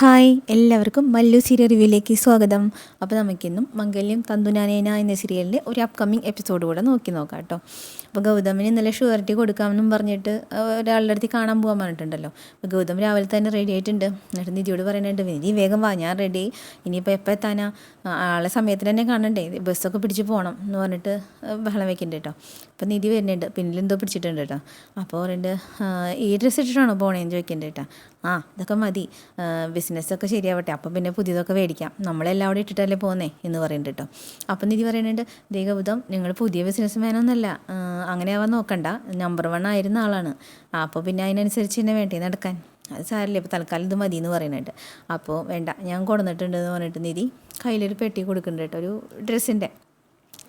Hi എല്ലാവർക്കും Mallu serial റിവ്യൂയിലേക്ക് സ്വാഗതം. അപ്പോൾ നമുക്കിന്നും മംഗല്യം തന്തുനാനേന എന്ന സീരിയലിന്റെ ഒരു അപ്കമിങ് എപ്പിസോഡ് കൂടെ നോക്കി നോക്കാം കേട്ടോ. അപ്പോൾ ഗൗതമിന് ഇന്നലെ ഷുവറിറ്റി കൊടുക്കാമെന്നും പറഞ്ഞിട്ട് ഒരാളുടെ അടുത്ത് കാണാൻ പോകാൻ പറഞ്ഞിട്ടുണ്ടല്ലോ. അപ്പോൾ ഗൗതം രാവിലെ തന്നെ റെഡി ആയിട്ടുണ്ട്. എന്നിട്ട് നിധിയോട് പറയുന്നുണ്ട് നിധി വേഗം വാ ഞാൻ റെഡി ഇനിയിപ്പോൾ എപ്പോൾ എത്താനാ? ആളെ സമയത്തിന് തന്നെ കാണണ്ടേ? ബസ്സൊക്കെ പിടിച്ച് പോകണം എന്ന് പറഞ്ഞിട്ട് ബഹളം വെക്കുന്നുണ്ട് കേട്ടോ. അപ്പോൾ നിധി വരുന്നുണ്ട്. പിന്നിൽ എന്തോ പിടിച്ചിട്ടുണ്ട് കേട്ടോ. അപ്പോൾ പറയുന്നുണ്ട് "ആ, ഈ ഡ്രസ്സ് ഇട്ടിട്ടാണോ പോണേന്ന് ചോദിക്കുന്നുണ്ട് കേട്ടോ. ആ ഇതൊക്കെ മതി. ബിസിനസ്സൊക്കെ ശരിയാവട്ടെ. അപ്പം പിന്നെ പുതിയതൊക്കെ മേടിക്കാം. നമ്മളെല്ലാം അവിടെ ഇട്ടിട്ടല്ലേ പോകുന്നേ എന്ന് പറയുന്നുണ്ട് കേട്ടോ. അപ്പം നിധി പറയുന്നുണ്ട് ദേഗബുധം നിങ്ങൾ പുതിയ ബിസിനസ് മാനൊന്നല്ല അങ്ങനെ ആവാൻ നോക്കണ്ട. നമ്പർ വൺ ആയിരുന്ന ആളാണ്. അപ്പോൾ പിന്നെ അതിനനുസരിച്ച് തന്നെ വേണ്ടേ നടക്കാൻ? അത് സാരമില്ല. ഇപ്പോൾ തൽക്കാലം ഇത് മതി എന്ന് പറയുന്നുണ്ട്. അപ്പോൾ വേണ്ട. ഞാൻ കൊടുന്നിട്ടുണ്ടെന്ന് പറഞ്ഞിട്ട് നിധി കയ്യിലൊരു പെട്ടി കൊടുക്കുന്നുണ്ട് കേട്ടോ. ഒരു ഡ്രസ്സിന്റെ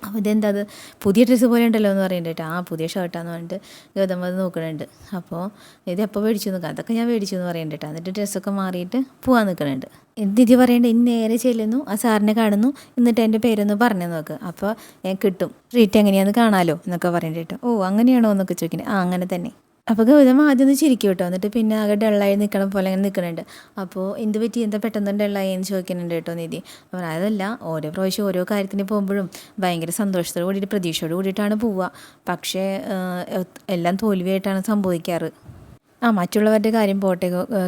അപ്പോൾ ഇതെന്താ അത് പുതിയ ഡ്രസ്സ് പോലെ ഉണ്ടല്ലോ എന്ന് പറയുന്നുണ്ട് ആ പുതിയ ഷർട്ടാന്ന് പറഞ്ഞിട്ട് ഗൗതം അത് നോക്കണുണ്ട്. അപ്പോൾ ഇത് എപ്പോൾ മേടിച്ചു നോക്കാം അതൊക്കെ ഞാൻ മേടിച്ചു എന്ന് പറയുന്നുണ്ട് എന്നിട്ട് ഡ്രസ്സൊക്കെ മാറിയിട്ട് പോകാൻ നിൽക്കണുണ്ട് നിധി പറയണ്ട? ഇന്ന് നേരെ ചെല്ലുന്നു. ആ സാറിനെ കാണുന്നു. എന്നിട്ട് എന്റെ പേരൊന്ന് പറഞ്ഞു നോക്ക്. അപ്പോൾ ഞാൻ കിട്ടും. ട്രീറ്റ് എങ്ങനെയാണെന്ന് കാണാലോ എന്നൊക്കെ പറയുന്നുണ്ട് കേട്ടോ. ഓ അങ്ങനെയാണോ എന്നൊക്കെ ചോദിക്കുന്നത് ആ അങ്ങനെ തന്നെ. അപ്പോൾ ഗൗതം ആദ്യം ഒന്ന് ചിരിക്കും കേട്ടോ. എന്നിട്ട് പിന്നെ ആകെ ഡള്ളായി നിൽക്കണ പോലെ അങ്ങനെ നിൽക്കുന്നുണ്ട് അപ്പോൾ എന്ത് പറ്റി? എന്താ പെട്ടെന്ന് ഡള്ളായി എന്ന് ചോദിക്കുന്നുണ്ട് കേട്ടോ നിധി. അപ്പോൾ അതല്ല ഓരോ പ്രാവശ്യം ഓരോ കാര്യത്തിന് പോകുമ്പോഴും ഭയങ്കര സന്തോഷത്തോട് കൂടിയിട്ട് പ്രതീക്ഷയോട് കൂടിയിട്ടാണ് പോവുക. പക്ഷേ എല്ലാം തോൽവിയായിട്ടാണ് സംഭവിക്കാറ്. ആ മറ്റുള്ളവരുടെ കാര്യം പോട്ടെ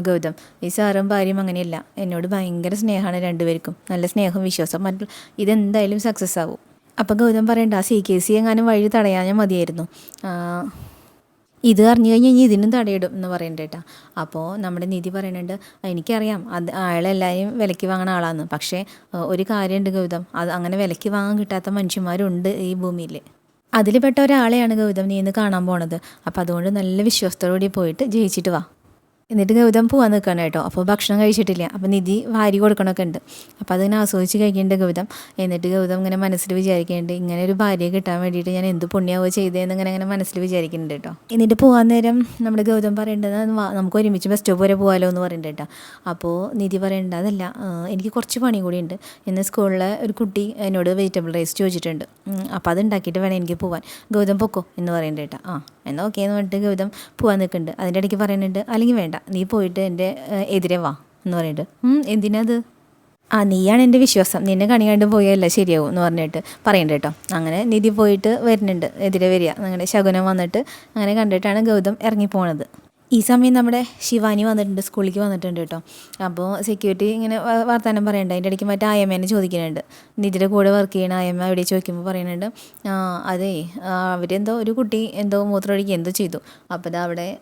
ഗൗതം. ഈ സാറും ഭാര്യയും അങ്ങനെയല്ല. എന്നോട് ഭയങ്കര സ്നേഹമാണ് രണ്ടുപേർക്കും. നല്ല സ്നേഹം വിശ്വാസം മറ്റു ഇതെന്തായാലും സക്സസ് ആവും. അപ്പോൾ ഗൗതം പറയണ്ട സി കെ സി എങ്ങാനും വഴി തടയാനും മതിയായിരുന്നു. ഇത് അറിഞ്ഞു കഴിഞ്ഞാൽ ഇനി ഇതിനും തടയിടും എന്ന് പറയുന്നുണ്ട് കേട്ടോ. അപ്പോൾ നമ്മുടെ നിധി പറയുന്നുണ്ട് എനിക്കറിയാം അത് അയാളെല്ലാവരും വിലയ്ക്ക് വാങ്ങുന്ന ആളാണ് പക്ഷേ ഒരു കാര്യമുണ്ട് ഗൗതം അത് അങ്ങനെ വിലയ്ക്ക് വാങ്ങാൻ കിട്ടാത്ത മനുഷ്യന്മാരുണ്ട് ഈ ഭൂമിയിൽ അതിൽ പെട്ട ഒരാളെയാണ് ഗൗതം നീ ഇന്ന് കാണാൻ പോണത്. അപ്പോൾ അതുകൊണ്ട് നല്ല വിശ്വാസത്തോടുകൂടി പോയിട്ട് ജയിച്ചിട്ട് വാ. എന്നിട്ട് ഗൗതം പോവാൻ നിൽക്കണം കേട്ടോ. അപ്പോൾ ഭക്ഷണം കഴിച്ചിട്ടില്ല. അപ്പോൾ നിധി വാരി കൊടുക്കണമൊക്കെ ഉണ്ട്. അപ്പോൾ അതിങ്ങനെ ആസ്വദിച്ച് കഴിക്കേണ്ട ഗൗതം. എന്നിട്ട് ഗൗതം ഇങ്ങനെ മനസ്സിൽ വിചാരിക്കുന്നുണ്ട് ഇങ്ങനെ ഒരു ഭാര്യയെ കിട്ടാൻ വേണ്ടിയിട്ട് ഞാൻ എന്ത് പുണ്യാവോ ചെയ്തതെന്ന് ഇങ്ങനെ അങ്ങനെ മനസ്സിൽ വിചാരിക്കുന്നുണ്ട് കേട്ടോ. എന്നിട്ട് പോകാൻ നേരം നമ്മുടെ ഗൗതം പറയേണ്ടത് നമുക്ക് ഒരുമിച്ച് ബസ് സ്റ്റോപ്പ് വരെ പോകാമല്ലോ എന്ന് പറയുന്നുണ്ട് കേട്ടോ. അപ്പോൾ നിധി പറയേണ്ട അതല്ല എനിക്ക് കുറച്ച് പണി കൂടിയുണ്ട് ഇന്ന് സ്കൂളിലെ ഒരു കുട്ടി എന്നോട് വെജിറ്റബിൾ റൈസ് ചോദിച്ചിട്ടുണ്ട്. അപ്പോൾ അത് ഉണ്ടാക്കിയിട്ട് വേണം എനിക്ക് പോകാൻ ഗൗതം പൊക്കോ എന്ന് പറയുന്നുണ്ട് കേട്ടോ. ആ എന്നാൽ ഓക്കെ എന്ന് പറഞ്ഞിട്ട് ഗൗതം പോകാൻ നിൽക്കുന്നുണ്ട് അതിന്റെ ഇടയ്ക്ക് പറയുന്നുണ്ട് അല്ലെങ്കിൽ വേണ്ട നീ പോയിട്ട് എന്റെ എതിരെ വാ എന്ന് പറഞ്ഞിട്ട്. എന്തിനത്? ആ നീയാണ് എന്റെ വിശ്വാസം. നിന്നെ കണി കണ്ട് പോയല്ല ശരിയാവും എന്ന് പറഞ്ഞിട്ട് പറയണ്ട കേട്ടോ. അങ്ങനെ നിധി പോയിട്ട് വരുന്നുണ്ട് എതിരെ വരിക. അങ്ങനെ ശകുനം വന്നിട്ട് അങ്ങനെ കണ്ടിട്ടാണ് ഗൗതം ഇറങ്ങി പോണത്. ഈ സമയം നമ്മുടെ ശിവാനി വന്നിട്ടുണ്ട് സ്കൂളിലേക്ക് വന്നിട്ടുണ്ട് കേട്ടോ. അപ്പോൾ സെക്യൂരിറ്റി ഇങ്ങനെ വ- വർത്താനം പറയുന്നുണ്ട് അതിന്റെ ഇടയ്ക്ക് മറ്റേ ആയമ്മേനെ ചോദിക്കുന്നുണ്ട് നിധിയുടെ കൂടെ വർക്ക് ചെയ്യണ അയമ്മ അവിടെ ചോദിക്കുമ്പോൾ പറയുന്നുണ്ട് "ആ, അതേ അവരെന്തോ ഒരു കുട്ടി എന്തോ മൂത്രമൊഴിക്കുക എന്തോ ചെയ്തു. അപ്പോൾ ഇത് അവിടെ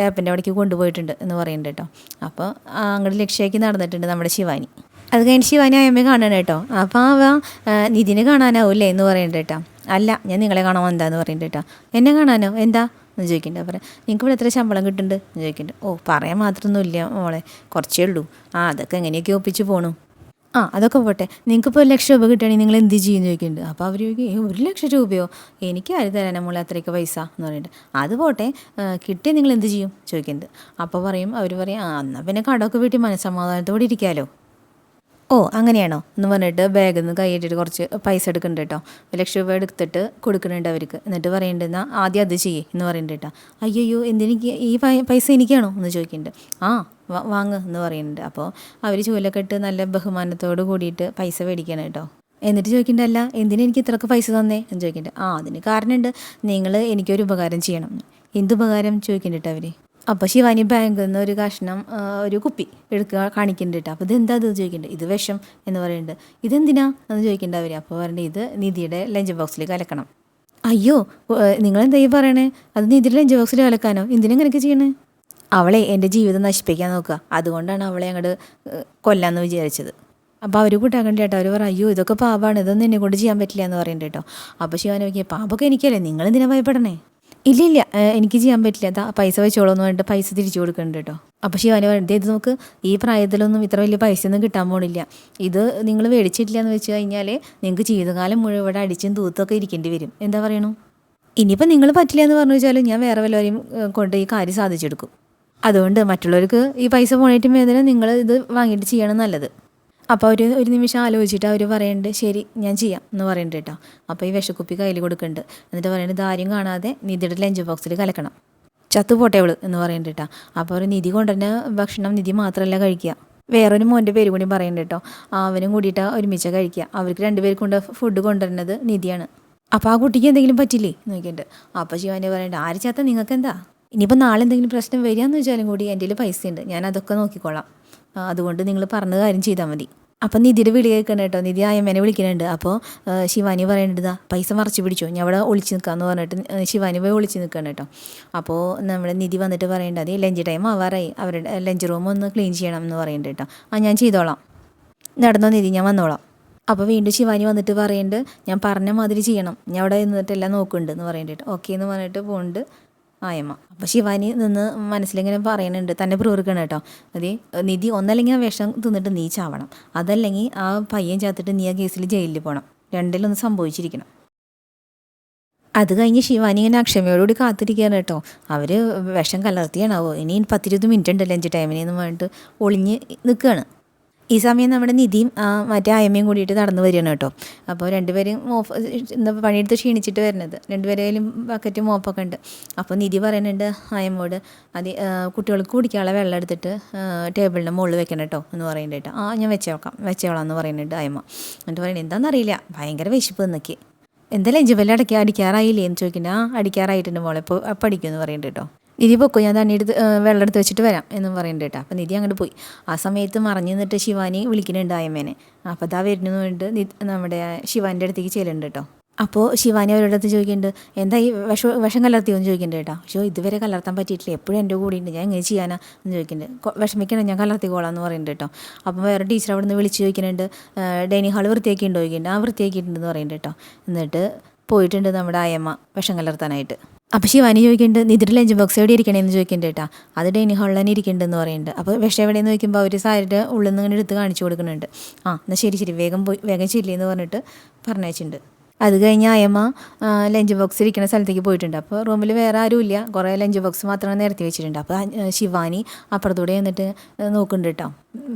ടാപ്പിന്റെ അവിടേക്ക് കൊണ്ടുപോയിട്ടുണ്ട് എന്ന് പറയുന്നുണ്ട് കേട്ടോ. അപ്പോൾ അങ്ങോട്ട് ലക്ഷ്യമാക്കി നടന്നിട്ടുണ്ട് നമ്മുടെ ശിവാനി. അത് കഴിഞ്ഞ് ശിവാനി അയമ്മ കാണണം കേട്ടോ. അപ്പോൾ അവ നിതിനെ കാണാനാവൂല്ലേ എന്ന് പറയുന്നുണ്ട് കേട്ടോ. അല്ല ഞാൻ നിങ്ങളെ കാണാൻ എന്താന്ന് പറയുന്നുണ്ട് കേട്ടോ. എന്നെ കാണാനോ? എന്താ? എന്ന് ചോദിക്കുന്നുണ്ട് അപ്പോൾ നിങ്ങൾക്ക് ഇവിടെ എത്ര ശമ്പളം കിട്ടുന്നുണ്ട്? എന്ന് ചോദിക്കുന്നുണ്ട് ഓ പറയാൻ മാത്രമൊന്നുമില്ല മോളെ കുറച്ചേ ഉള്ളൂ. ആ അതൊക്കെ എങ്ങനെയൊക്കെ ഒപ്പിച്ച് പോണു. ആ അതൊക്കെ പോട്ടെ. നിങ്ങൾക്ക് ഇപ്പോൾ ഒരു ലക്ഷം രൂപ കിട്ടുകയാണെങ്കിൽ നിങ്ങൾ എന്ത് ചെയ്യും? ചോദിക്കുന്നുണ്ട് അപ്പോൾ അവർ ചോദിക്കും "ഏ, ഒരു ലക്ഷം രൂപയോ? എനിക്ക് ആര് തരാനാണ് മോളെ അത്രയ്ക്ക് പൈസ? എന്ന് പറഞ്ഞിട്ട്. അത് പോട്ടെ. കിട്ടിയാൽ നിങ്ങൾ എന്ത് ചെയ്യും? ചോദിക്കുന്നുണ്ട് അപ്പോൾ പറയും അവർ പറയും ആ എന്നാൽ പിന്നെ കടമൊക്കെ വീട്ടിൽ മനസ്സമാധാനത്തോടെ ഇരിക്കാമല്ലോ ഓ അങ്ങനെയാണോ? എന്ന് പറഞ്ഞിട്ട് ബാഗിൽ നിന്ന് കൈയിട്ടിട്ട് കുറച്ച് പൈസ എടുക്കുന്നുണ്ട് കേട്ടോ ലക്ഷം രൂപ എടുത്തിട്ട് കൊടുക്കുന്നുണ്ട് അവർക്ക്. എന്നിട്ട് പറയുന്നുണ്ട് ആദ്യം അത് ചെയ്യേ എന്ന് പറയുന്നുണ്ട് കേട്ടോ അയ്യോ എന്തിനെനിക്ക് ഈ പൈസ എനിക്കാണോ? എന്ന് ചോദിക്കുന്നുണ്ട് ആ വാങ്ങ് എന്ന് പറയുന്നുണ്ട് അപ്പോൾ അവർ ചൂലൊക്കെ ഇട്ട് നല്ല ബഹുമാനത്തോട് കൂടിയിട്ട് പൈസ മേടിക്കണം കേട്ടോ എന്നിട്ട് ചോദിക്കേണ്ടല്ല എന്തിനാ എനിക്ക് ഇത്രയൊക്കെ പൈസ തന്നേ? എന്ന് ചോദിക്കേണ്ടത് ആ അതിന് കാരണമുണ്ട് നിങ്ങൾ എനിക്കൊരു ഉപകാരം ചെയ്യണം. എന്തുപകാരം ചോദിക്കുന്നുണ്ട് അവർ അപ്പോൾ ശിവാനി ബാങ്കിൽ നിന്ന് ഒരു കഷ്ണം ഒരു കുപ്പി എടുക്കുക കാണിക്കുന്നുണ്ട് കേട്ടോ അപ്പോൾ ഇതെന്താ ഇത് ചോദിക്കുന്നുണ്ട് ഇത് വിഷം എന്ന് പറയുന്നുണ്ട് ഇതെന്തിനാ? എന്ന് ചോദിക്കേണ്ട അവർ അപ്പോൾ പറയുന്നത് ഇത് നിധിയുടെ ലഞ്ച് ബോക്സിൽ കലക്കണം അയ്യോ നിങ്ങൾ എന്താ ഈ പറയണേ? അത് നിധിയുടെ ലഞ്ച് ബോക്സിൽ കലക്കാനോ എന്തിനെങ്ങനെയൊക്കെ ചെയ്യണേ? അവളെ എന്റെ ജീവിതം നശിപ്പിക്കാൻ നോക്കുക. അതുകൊണ്ടാണ് അവളെ അങ്ങോട്ട് കൊല്ലാന്ന് വിചാരിച്ചത്. അപ്പോൾ അവർ കൂട്ടാക്കണ്ട കേട്ടോ അവർ പറയും അയ്യോ ഇതൊക്കെ പാപമാണ് ഇതൊന്നും എന്നെ കൊണ്ട് ചെയ്യാൻ പറ്റില്ല എന്ന് പറയുന്നുണ്ട് കേട്ടോ അപ്പോൾ ശിവാനോക്കിയ പാപമൊക്കെ എനിക്കല്ലേ? നിങ്ങൾ എന്തിനാ ഭയപ്പെടണേ? ഇല്ല ഇല്ല എനിക്ക് ചെയ്യാൻ പറ്റില്ല. അതാ പൈസ വെച്ചോളൂ എന്ന് പറഞ്ഞിട്ട് പൈസ തിരിച്ചു കൊടുക്കുന്നുണ്ട് കേട്ടോ. അപ്പോൾ ശിവാനി പറഞ്ഞത് ഇത് നമുക്ക് ഈ പ്രായത്തിലൊന്നും ഇത്ര വലിയ പൈസ ഒന്നും കിട്ടാൻ പോണില്ല. ഇത് നിങ്ങൾ മേടിച്ചിട്ടില്ല എന്ന് വെച്ച് കഴിഞ്ഞാൽ നിങ്ങൾക്ക് ജീവിതകാലം മുഴുവൻ ഇവിടെ അടിച്ചും തൂത്തൊക്കെ ഇരിക്കേണ്ടി വരും. എന്താ പറയണു? ഇനിയിപ്പോൾ നിങ്ങൾ പറ്റില്ല എന്ന് പറഞ്ഞു വെച്ചാൽ ഞാൻ വേറെ വല്ലവരെയും കൊണ്ട് ഈ കാര്യം സാധിച്ചെടുക്കും. അതുകൊണ്ട് മറ്റുള്ളവർക്ക് ഈ പൈസ പോണേറ്റും വേദന നിങ്ങൾ ഇത് വാങ്ങിയിട്ട് ചെയ്യണം നല്ലത്. അപ്പോൾ അവർ ഒരു നിമിഷം ആലോചിച്ചിട്ട് അവർ പറയുന്നുണ്ട് ശരി ഞാൻ ചെയ്യാം എന്ന് പറയുന്നുണ്ട് കേട്ടോ. അപ്പോൾ ഈ വിഷക്കുപ്പി കയ്യിൽ കൊടുക്കുന്നുണ്ട് എന്നിട്ട് പറയുന്നത് ആരും കാണാതെ നിധിയുടെ ലഞ്ച് ബോക്സിൽ കലക്കണം. ചത്തുപോട്ടെ അവൾ എന്ന് പറയുന്നുണ്ട് കേട്ടോ. അപ്പോൾ അവർ നിധി കൊണ്ടുതന്നെ ഭക്ഷണം നിധി മാത്രമല്ല കഴിക്കുക. വേറൊരു മോന്റെ പേര് കൂടി പറയുന്നുണ്ട് കേട്ടോ. അവനും കൂടിയിട്ട് ഒരുമിച്ച് കഴിക്കുക. അവർക്ക് രണ്ടുപേർക്ക് കൊണ്ട് ഫുഡ് കൊണ്ടുവരുന്നത് നിധിയാണ്. അപ്പോൾ ആ കുട്ടിക്ക് എന്തെങ്കിലും പറ്റില്ലേ? നോക്കിയിട്ട് അപ്പോൾ ശിവാനി പറയുന്നുണ്ട് ആര് ചാത്ത നിങ്ങൾക്ക് എന്താ ഇനിയിപ്പോൾ നാളെ എന്തെങ്കിലും പ്രശ്നം വരികയെന്ന് വെച്ചാലും കൂടി എന്റെ കയ്യിൽ പൈസ ഉണ്ട് ഞാൻ അതൊക്കെ നോക്കിക്കോളാം. അതുകൊണ്ട് നിങ്ങൾ പറഞ്ഞ കാര്യം ചെയ്താൽ മതി. അപ്പം നിധിയുടെ വിളി കേൾക്കണം കേട്ടോ. നിധി അയമ്മേനെ വിളിക്കുന്നുണ്ട്. അപ്പോൾ ശിവാനി പറയേണ്ടതാ പൈസ മറച്ചു പിടിച്ചോ. ഞാൻ അവിടെ ഒളിച്ച് നിൽക്കാമെന്ന് പറഞ്ഞിട്ട് ശിവാനി പോയി ഒളിച്ച് നിൽക്കണം കേട്ടോ. അപ്പോൾ നമ്മുടെ നിധി വന്നിട്ട് പറയേണ്ടത് ലഞ്ച് ടൈം ആവാറായി. അവരുടെ ലഞ്ച് റൂം ഒന്ന് ക്ലീൻ ചെയ്യണം എന്ന് പറയുന്നുണ്ട് കേട്ടോ. ആ ഞാൻ ചെയ്തോളാം. നടന്നോ നിധി ഞാൻ വന്നോളാം. അപ്പോൾ വീണ്ടും ശിവാനി വന്നിട്ട് പറയുന്നുണ്ട് ഞാൻ പറഞ്ഞ മാതിരി ചെയ്യണം. ഞാൻ അവിടെ നിന്നിട്ടെല്ലാം നോക്കുന്നുണ്ട് എന്ന് പറയുന്നുണ്ട് ഓക്കെ എന്ന് പറഞ്ഞിട്ട് പോകുന്നുണ്ട് ആയമ്മ. അപ്പോൾ ശിവാനി നിന്ന് മനസ്സിലിങ്ങനെ പറയുന്നുണ്ട് തന്നെ പ്രൂർക്കണം കേട്ടോ. അതെ നിധി ഒന്നല്ലെങ്കിൽ വിഷം തിന്നിട്ട് നീ ചാവണം. അതല്ലെങ്കിൽ ആ പയ്യൻ ചാത്തിട്ട് നീ ആ കേസിൽ ജയിലിൽ പോകണം രണ്ടിലൊന്ന് സംഭവിച്ചിരിക്കണം. അത് കഴിഞ്ഞ് ശിവാനി ഇങ്ങനെ അക്ഷമയോടുകൂടി കാത്തിരിക്കുകയാണ് കേട്ടോ. അവർ വിഷം കലർത്തിയാണാവോ? ഇനി പത്തിരുപത് മിനിറ്റ് ഉണ്ട് അഞ്ച് ടൈമിനെന്ന് പറഞ്ഞിട്ട് ഒളിഞ്ഞ് നിൽക്കുകയാണ് ഈ സമയം നമ്മുടെ നിധിയും മറ്റേ അയമ്മയും കൂടിയിട്ട് നടന്നു വരികയാണ് കേട്ടോ. അപ്പോൾ രണ്ടുപേരും മോഫ് എന്താ പണിയെടുത്ത് ക്ഷീണിച്ചിട്ട് വരുന്നത്. രണ്ടുപേരെയും ബക്കറ്റ് മോപ്പൊക്കെ ഉണ്ട്. അപ്പോൾ നിധി പറയുന്നുണ്ട് അയമ്മോട് അത് കുട്ടികൾക്ക് കുടിക്കാനുള്ള വെള്ളം എടുത്തിട്ട് ടേബിളിന്റെ മുകളിൽ വെക്കണം കേട്ടോ എന്ന് പറയുന്നുണ്ട് ആ ഞാൻ വെച്ചേക്കാം വെച്ചോളാം എന്ന് പറയുന്നുണ്ട് അയമ്മ. എന്നിട്ട് പറയുന്നത് എന്താണെന്നറിയില്ല ഭയങ്കര വിശപ്പ് എന്നൊക്കെ എന്തായാലും ലഞ്ച് ബെല്ല് അടയ്ക്കാ അടിക്കാറായില്ലേ? എന്ന് ചോദിക്കുന്നത് ആ അടിക്കാറായിട്ടുണ്ട് മോളെ ഇപ്പോൾ അപ്പം അടിക്കുമെന്ന് പറയുന്നുണ്ട് കേട്ടോ. നിധി പൊക്കോ ഞാൻ തന്നെ എടുത്ത് വെള്ളം എടുത്ത് വെച്ചിട്ട് വരാം എന്ന് പറയുന്നുണ്ട് കേട്ടോ. അപ്പം നിധി അങ്ങോട്ട് പോയി. ആ സമയത്ത് മറിഞ്ഞു നിന്നിട്ട് ശിവാനി വിളിക്കുന്നുണ്ട് ആയമ്മേനെ. അപ്പോൾ അതാ വരുന്നു നി- നമ്മുടെ ശിവാന്റെ അടുത്തേക്ക് ചെല്ലുന്നുണ്ട് കേട്ടോ. അപ്പോൾ ശിവാനി അവരുടെ അടുത്ത് ചോദിക്കുന്നുണ്ട് എന്താ ഈ വിഷം വിഷം കലർത്തിയോ? എന്ന് ചോദിക്കുന്നുണ്ട് കേട്ടോ. പക്ഷേ ഇതുവരെ കലർത്താൻ പറ്റിയിട്ടില്ല. എപ്പോഴും എന്റെ കൂടെ ഉണ്ട്. ഞാൻ എങ്ങനെ ചെയ്യാനാ? എന്ന് ചോദിക്കുന്നുണ്ട്. "കൊ- വിഷമിക്കണം ഞാൻ കലർത്തിക്കോളാം എന്ന് പറയുന്നുണ്ട് കേട്ടോ. അപ്പോൾ വേറെ ടീച്ചർ അവിടെ നിന്ന് വിളിച്ച് ചോദിക്കുന്നുണ്ട് ഡൈനിങ് ഹാൾ വൃത്തിയാക്കി ഉണ്ടോ ചോദിക്കുന്നുണ്ട്. ആ വൃത്തിയാക്കിയിട്ടുണ്ടെന്ന് പറയുന്നുണ്ട് കേട്ടോ. എന്നിട്ട് പോയിട്ടുണ്ട് നമ്മുടെ അയമ്മ വിഷം കലർത്താനായിട്ട് അപ്പോൾ ശിവാനി ചോദിക്കുന്നുണ്ട് നിതിന്റെ ലഞ്ച് ബോക്സ് എവിടെ ഇരിക്കണേന്ന് ചോദിക്കുന്നുണ്ട് കേട്ടാ. അത് ഡൈനിങ് ഹാളിൽ തന്നെ ഇരിക്കുന്നുണ്ടെന്ന് പറയുന്നുണ്ട്. അപ്പോൾ വിഷം എവിടെയെന്ന് ചോദിക്കുമ്പോൾ അവർ സാരിയുടെ ഉള്ളിൽ നിന്ന് ഇങ്ങനെ എടുത്ത് കാണിച്ചു കൊടുക്കുന്നുണ്ട്. ആ എന്നാൽ ശരി ശരി. വേഗം പോയി വേഗം ചെല്ലിയെന്ന് പറഞ്ഞിട്ട് പറഞ്ഞയച്ചിട്ടുണ്ട്. അത് കഴിഞ്ഞ് അയമ്മ ലഞ്ച് ബോക്സ് ഇരിക്കുന്ന സ്ഥലത്തേക്ക് പോയിട്ടുണ്ട്. അപ്പോൾ റൂമിൽ വേറെ ആരും ഇല്ല. കുറേ ലഞ്ച് ബോക്സ് മാത്രമാണ് നിരത്തി വെച്ചിട്ടുണ്ട്. അപ്പോൾ ശിവാനി അപ്പുറത്തൂടെ എന്നിട്ട് നോക്കുന്നുണ്ട് കേട്ടോ.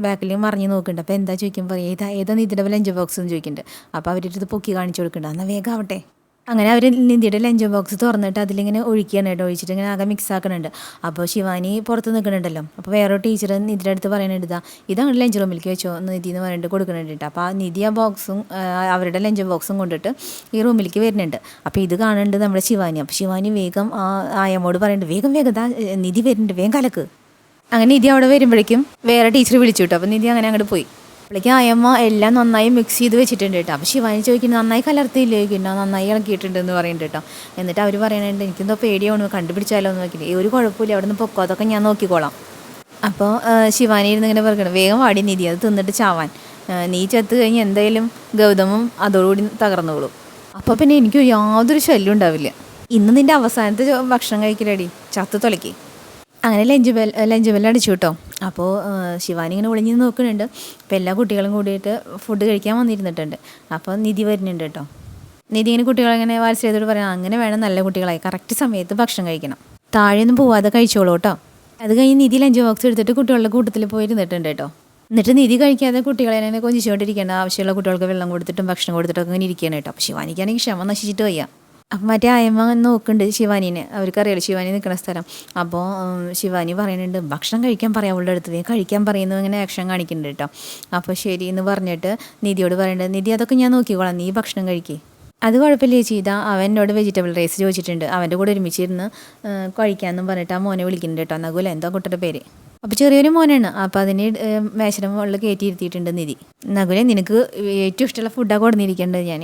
ബാക്കിൽ മറിഞ്ഞ് നോക്കുന്നുണ്ട്. അപ്പോൾ എന്താ ചോദിക്കുമ്പോൾ ഏതാ ഏതാ നീതിന്റെ ലഞ്ച് ബോക്സ്? എന്ന് ചോദിക്കുന്നുണ്ട്. അപ്പോൾ അവരുടെ ഇത് പൊക്കി കാണിച്ചു കൊടുക്കുന്നുണ്ട്. എന്നാൽ വേഗം ആവട്ടെ. അങ്ങനെ അവർ നിധിയുടെ ലഞ്ച് ബോക്സ് തുറന്നിട്ട് അതിലിങ്ങനെ ഒഴിക്കുകയാണ് കേട്ടോ. ഒഴിച്ചിട്ട് ഇങ്ങനെ ആകെ മിക്സ് ആക്കണുണ്ട് അപ്പോൾ ശിവാനി പുറത്ത് നിൽക്കുന്നുണ്ടല്ലോ. അപ്പോൾ വേറെ ടീച്ചർ നിധിയുടെ അടുത്ത് പറയുന്നുണ്ട് ഇതാ ഇതാണ് ലഞ്ച് റൂമിലേക്ക് വെച്ചോ? നിധി എന്ന് പറഞ്ഞിട്ട് കൊടുക്കുന്നുണ്ട് കേട്ടോ. അപ്പോൾ ആ നിധി ആ ബോക്സും അവരുടെ ലഞ്ച് ബോക്സും കൊണ്ടിട്ട് ഈ റൂമിലേക്ക് വരുന്നുണ്ട്. അപ്പോൾ ഇത് കാണുന്നുണ്ട് നമ്മുടെ ശിവാനി. അപ്പോൾ ശിവാനി വേഗം ആ ആയമോട് പറയുന്നുണ്ട് വേഗം വേഗം നിധി വരുന്നുണ്ട് വേഗം കലക്ക്. അങ്ങനെ നിധി അവിടെ വരുമ്പോഴേക്കും വേറെ ടീച്ചർ വിളിച്ചു കേട്ടോ. അപ്പോൾ നിധി അങ്ങനെ അങ്ങോട്ട് പോയി. അപ്പോഴേക്കും അയമ്മ എല്ലാം നന്നായി മിക്സ് ചെയ്ത് വെച്ചിട്ടുണ്ട് കേട്ടോ. അപ്പോൾ ശിവാനി ചോദിക്കുന്നത് നന്നായി കലർത്തിയില്ലേ? ചോദിക്കുന്നു നന്നായി ഇളക്കിയിട്ടുണ്ട് എന്ന് പറയുന്നുണ്ട് കേട്ടോ. എന്നിട്ട് അവർ പറയുന്നുണ്ട് എനിക്കെന്തോ പേടിയാണ് കണ്ടുപിടിച്ചാലോ എന്ന് നോക്കിയിട്ട് ഒരു കുഴപ്പമില്ല അവിടെ നിന്ന് പൊക്കോ അതൊക്കെ ഞാൻ നോക്കിക്കോളാം. അപ്പോൾ ശിവാനി ഇരുന്ന് ഇങ്ങനെ പറയണം വേഗം വാടി നിധി അത് തിന്നിട്ട് ചാവാൻ. നീ ചത്ത് കഴിഞ്ഞ് എന്തായാലും ഗൗതമും അതോടുകൂടി തകർന്നോളൂ. അപ്പോൾ പിന്നെ എനിക്ക് യാതൊരു ശല്യം ഉണ്ടാവില്ല. ഇന്ന് നിന്റെ അവസാനത്തെ ഭക്ഷണം കഴിക്കലടി ചത്ത് തുളക്കി അങ്ങനെ ലഞ്ച് ബെൽ ലഞ്ച് ബെല്ല് അടിച്ചു കേട്ടോ. അപ്പോൾ ശിവാനി ഇങ്ങനെ ഒളിഞ്ഞ് നോക്കുന്നുണ്ട്. അപ്പോൾ എല്ലാ കുട്ടികളും കൂടിയിട്ട് ഫുഡ് കഴിക്കാൻ വന്നിരുന്നിട്ടുണ്ട്. അപ്പോൾ നിധി വരുന്നുണ്ട് കേട്ടോ. നിധി ഇങ്ങനെ കുട്ടികളിങ്ങനെ വാത്സല്യത്തോട് പറയാം അങ്ങനെ വേണം നല്ല കുട്ടികളായി കറക്റ്റ് സമയത്ത് ഭക്ഷണം കഴിക്കണം. താഴെയൊന്നും പോവാതെ കഴിച്ചോളൂ കേട്ടോ. അത് കഴിഞ്ഞ് നിധി ലഞ്ച് ബോക്സ് എടുത്തിട്ട് കുട്ടികളുടെ കൂട്ടത്തിൽ പോയി ഇരുന്നിട്ടുണ്ട് കേട്ടോ. എന്നിട്ട് നിധി കഴിക്കാതെ കുട്ടികളെ തന്നെ കൊഞ്ചിച്ചുകൊണ്ടിരിക്കേണ്ട ആവശ്യമുള്ള കുട്ടികൾക്ക് വെള്ളം കൊടുത്തിട്ടും ഭക്ഷണം കൊടുത്തിട്ടും അങ്ങനെ ഇരിക്കുകയാണ് കേട്ടോ. അപ്പോൾ ശിവാനിക്കാണെങ്കിൽ ക്ഷമ നശിച്ചിട്ട് വയ്യ. മറ്റേ അയമ്മ നോക്കുന്നുണ്ട് ശിവാനീനെ. അവർക്കറിയാലോ ശിവാനി നിൽക്കുന്ന സ്ഥലം. അപ്പോൾ ശിവാനി പറയുന്നുണ്ട് ഭക്ഷണം കഴിക്കാൻ പറയാം അവളുടെ അടുത്ത്. പോയി കഴിക്കാൻ പറയുന്നു ഇങ്ങനെ ആക്ഷൻ കാണിക്കുന്നുണ്ട് കേട്ടോ. അപ്പോൾ ശരി എന്ന് പറഞ്ഞിട്ട് നിധിയോട് പറയുന്നുണ്ട് നിധി അതൊക്കെ ഞാൻ നോക്കിക്കോളാം. നീ ഭക്ഷണം കഴിക്കേ. അത് കുഴപ്പമില്ല ചേച്ചി. ഇതാ അവൻ എന്നോട് വെജിറ്റബിൾ റൈസ് ചോദിച്ചിട്ടുണ്ട്. അവന്റെ കൂടെ ഒരുമിച്ചിരുന്ന് കഴിക്കാമെന്നും പറഞ്ഞിട്ട് ആ മോനെ വിളിക്കുന്നുണ്ട് കേട്ടോ. നകുല എന്താ കുട്ടിയുടെ പേര്? അപ്പോൾ ചെറിയൊരു മോനാണ്. അപ്പോൾ അതിന് മേശയുടെ മുകളിൽ കയറ്റി ഇരുത്തിയിട്ടുണ്ട് നിധി. നകുലെ നിനക്ക് ഏറ്റവും ഇഷ്ടമുള്ള ഫുഡാണ് കൊടുന്നിരിക്കേണ്ടത് ഞാൻ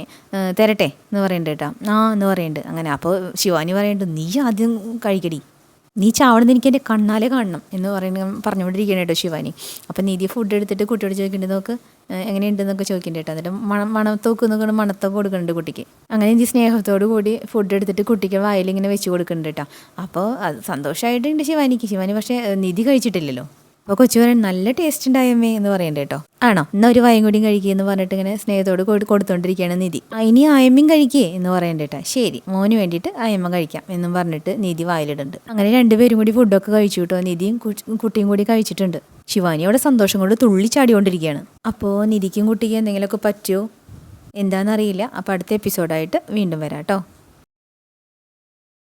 തരട്ടെ എന്ന് പറയുന്നുണ്ട് കേട്ടോ. ആ എന്ന് പറയുന്നുണ്ട് അങ്ങനെ. അപ്പോൾ ശിവാനി പറയുന്നുണ്ട് നീ ആദ്യം കഴിക്കടി. നീ ചാവണമെന്ന് എനിക്ക് എന്റെ കണ്ണാലെ കാണണം എന്ന് പറയുന്ന പറഞ്ഞുകൊണ്ടിരിക്കുകയാണ് കേട്ടോ ശിവാനി. അപ്പം നീതി ഫുഡ് എടുത്തിട്ട് കുട്ടിയോട് ചോദിക്കേണ്ടത് നോക്ക് എങ്ങനെയുണ്ടെന്നൊക്കെ ചോദിക്കേണ്ട കേട്ടോ. എന്നിട്ട് മണം മണത്തോക്ക് നോക്കണം മണത്തൊക്കെ കൊടുക്കുന്നുണ്ട് കുട്ടിക്ക്. അങ്ങനെ എനിക്ക് സ്നേഹത്തോടു കൂടി ഫുഡ് എടുത്തിട്ട് കുട്ടിക്ക് വായിലിങ്ങനെ വെച്ച് കൊടുക്കുന്നുണ്ട് കേട്ടോ. അപ്പോൾ അത് സന്തോഷമായിട്ടുണ്ട് ശിവാനിക്ക്. ശിവാനി പക്ഷേ നിധി കഴിച്ചിട്ടില്ലല്ലോ. അപ്പോൾ കൊച്ചു നല്ല ടേസ്റ്റ് ഉണ്ടായമ്മേ എന്ന് പറയണ്ട കേട്ടോ. ആണോ? എന്നാൽ ഒരു വായും കൂടിയും കഴിക്കുക എന്ന് പറഞ്ഞിട്ട് ഇങ്ങനെ സ്നേഹത്തോട് കൊടു- കൊടുത്തോണ്ടിരിക്കുകയാണ് നിധി. ഇനി ആയമ്മയും കഴിക്കേ എന്ന് പറയണ്ട കേട്ടോ. ശരി മോന് വേണ്ടിയിട്ട് അയമ്മ കഴിക്കാം എന്നും പറഞ്ഞിട്ട് നിധി വായിലിടുന്നുണ്ട്. അങ്ങനെ രണ്ടുപേരും കൂടി ഫുഡൊക്കെ കഴിച്ചു കേട്ടോ. നിധിയും കുട്ടിയും കൂടി കഴിച്ചിട്ടുണ്ട്. ശിവാനി അവിടെ സന്തോഷം കൊണ്ട് തുള്ളി ചാടിക്കൊണ്ടിരിക്കുകയാണ് അപ്പോൾ നിധിക്കും കുട്ടിക്കും എന്തെങ്കിലുമൊക്കെ പറ്റുമോ എന്താണെന്നറിയില്ല അപ്പോൾ അടുത്ത എപ്പിസോഡായിട്ട് വീണ്ടും വരാം കേട്ടോ.